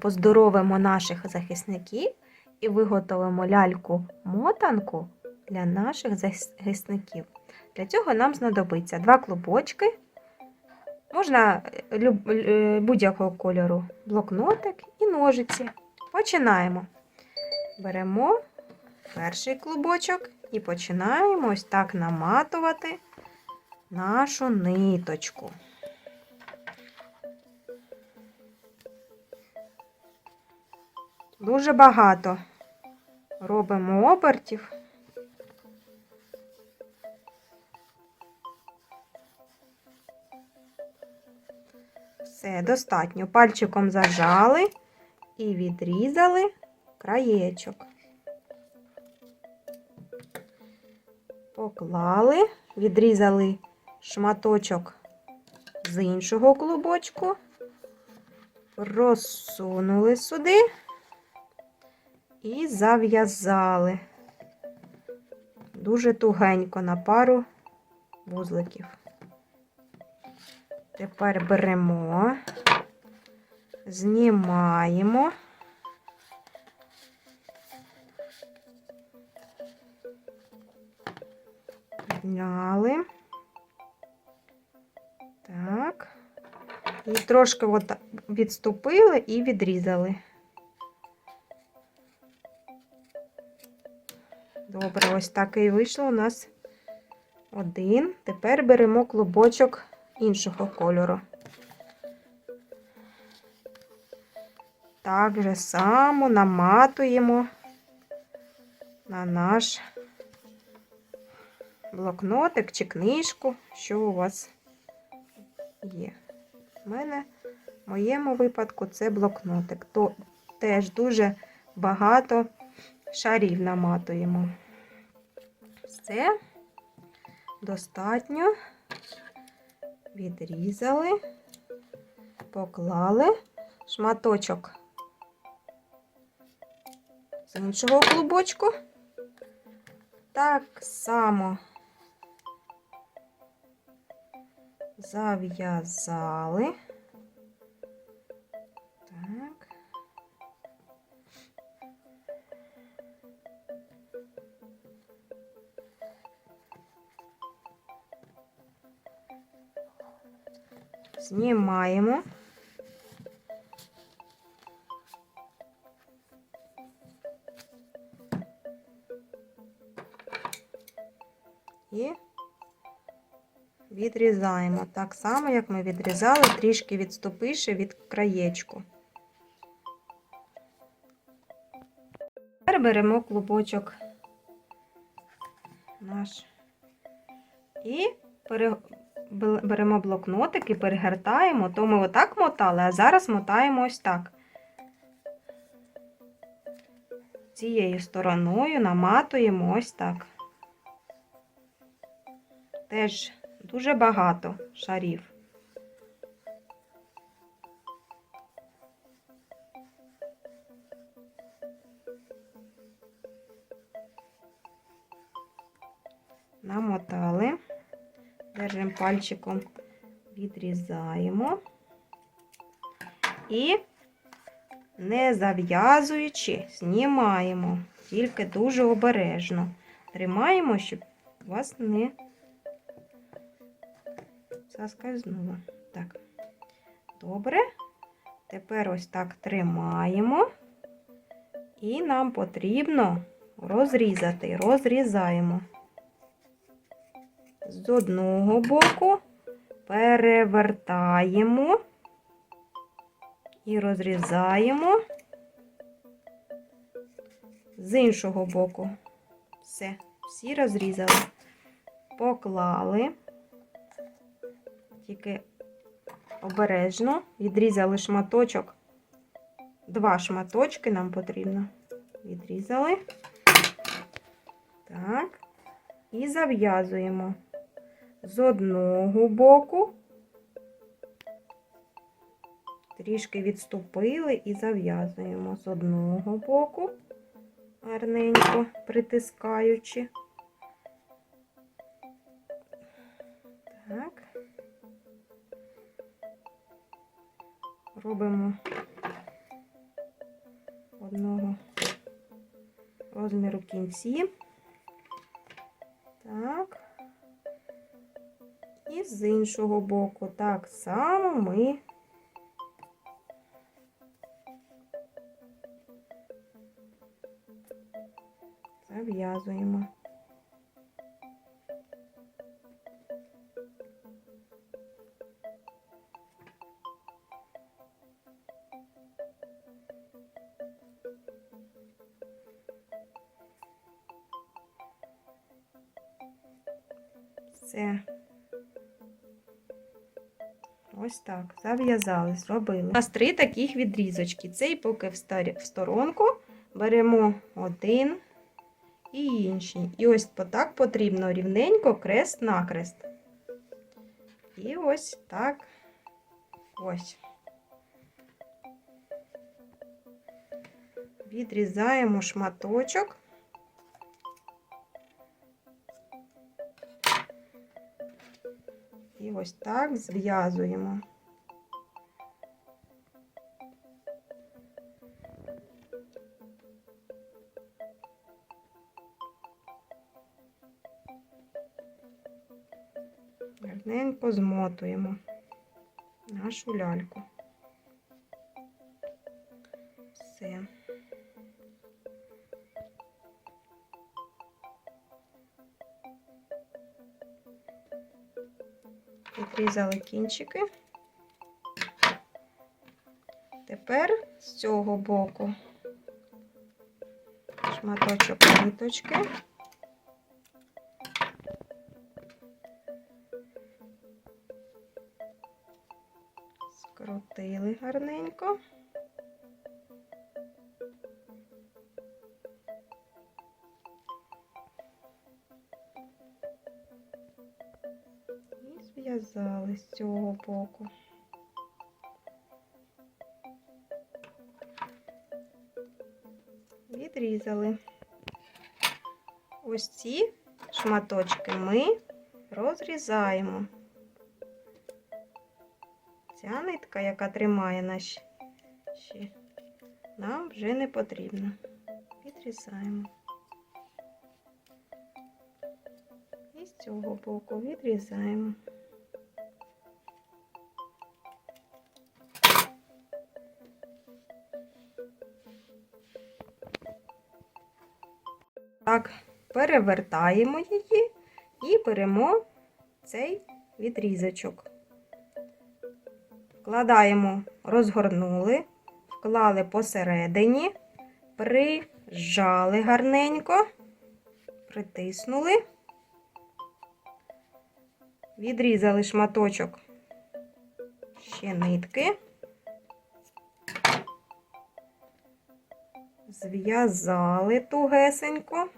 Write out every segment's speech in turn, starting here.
Поздоровимо наших захисників і виготовимо ляльку-мотанку для наших захисників. Для цього нам знадобиться два клубочки, можна е, е, будь-якого кольору, блокнотик і ножиці. Починаємо. Беремо перший клубочок і починаємо ось так наматувати нашу ниточку. Дуже багато робимо обертів. Все, достатньо. Пальчиком зажали і відрізали краєчок. Поклали, відрізали шматочок з іншого клубочку, розсунули сюди і зав'язали дуже тугенько на пару вузликів. Тепер беремо, знімаємо. Зняли. Так. І трошки от відступили і відрізали. Добре, ось так і вийшло у нас один. Тепер беремо клубочок іншого кольору. Так же само наматуємо на наш блокнотик чи книжку, що у вас є. У мене в моєму випадку це блокнотик. То теж дуже багато шарів наматуємо. Все достатньо. Відрізали, поклали шматочок з іншого клубочку. Так само зав'язали. Так. Знімаємо. І відрізаємо так само, як ми відрізали, трішки відступивши від краєчку. Тепер беремо клубочок наш і беремо блокнотик і перегортаємо, то ми отак мотали, а зараз мотаємо ось так. Цією стороною наматуємо ось так. Теж дуже багато шарів. Намотали. Держимо пальчиком, відрізаємо. І не зав'язуючи, знімаємо. Тільки дуже обережно. Тримаємо, щоб у вас не заскользнуло. Так. Добре. Тепер ось так тримаємо. І нам потрібно розрізати. Розрізаємо. З одного боку перевертаємо і розрізаємо з іншого боку. Все, всі розрізали. Поклали, тільки обережно відрізали шматочок. Два шматочки нам потрібно. Відрізали. Так. І зав'язуємо з одного боку. Трішки відступили і зав'язуємо з одного боку, гарненько притискаючи. Так. Робимо одного розміру кінці. Так. І з іншого боку так само ми зав'язуємо. Все. Ось так. Зав'язали, зробили. У нас три таких відрізочки. Цей поки в сторонку беремо один і інший. І ось так потрібно рівненько крест-накрест. І ось так. Ось. Відрізаємо шматочок. І ось так зв'язуємо. Гарненько змотуємо нашу ляльку. Відрізали кінчики. Тепер з цього боку шматочок ниточки. І зв'язали з цього боку. Відрізали. Ось ці шматочки ми розрізаємо. Ця нитка, яка тримає наші, нам вже не потрібна. Відрізаємо. І з цього боку відрізаємо. Так, перевертаємо її і беремо цей відрізочок. Вкладаємо, розгорнули, вклали посередині, прижали гарненько, притиснули, відрізали шматочок ще нитки, зв'язали тугесенько.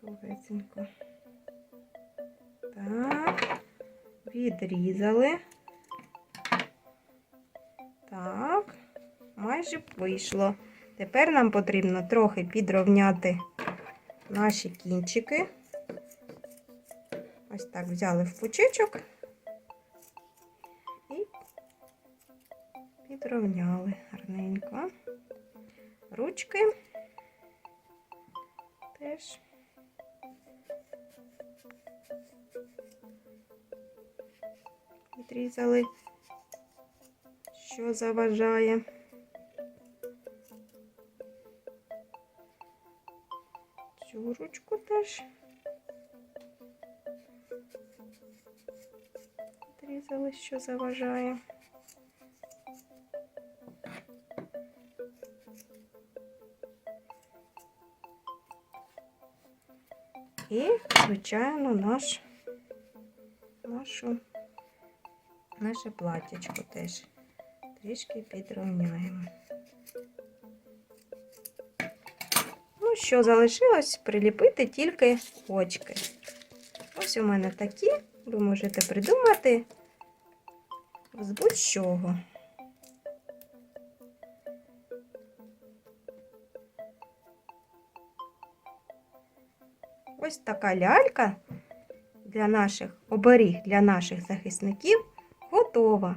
Тугесенько. Так, відрізали. Так, майже вийшло. Тепер нам потрібно трохи підровняти наші кінчики. Ось так взяли в пучечок і підровняли гарненько. Ручки теж. Відрізали, що заважає. Цю ручку теж. Відрізали, що заважає. І, звичайно, наш, нашу, наше платічко теж трішки підрівняємо. Ну, що залишилось приліпити тільки очки. Ось у мене такі, ви можете придумати з будь-чого. Ось така лялька для наших оберіг для наших захисників готова.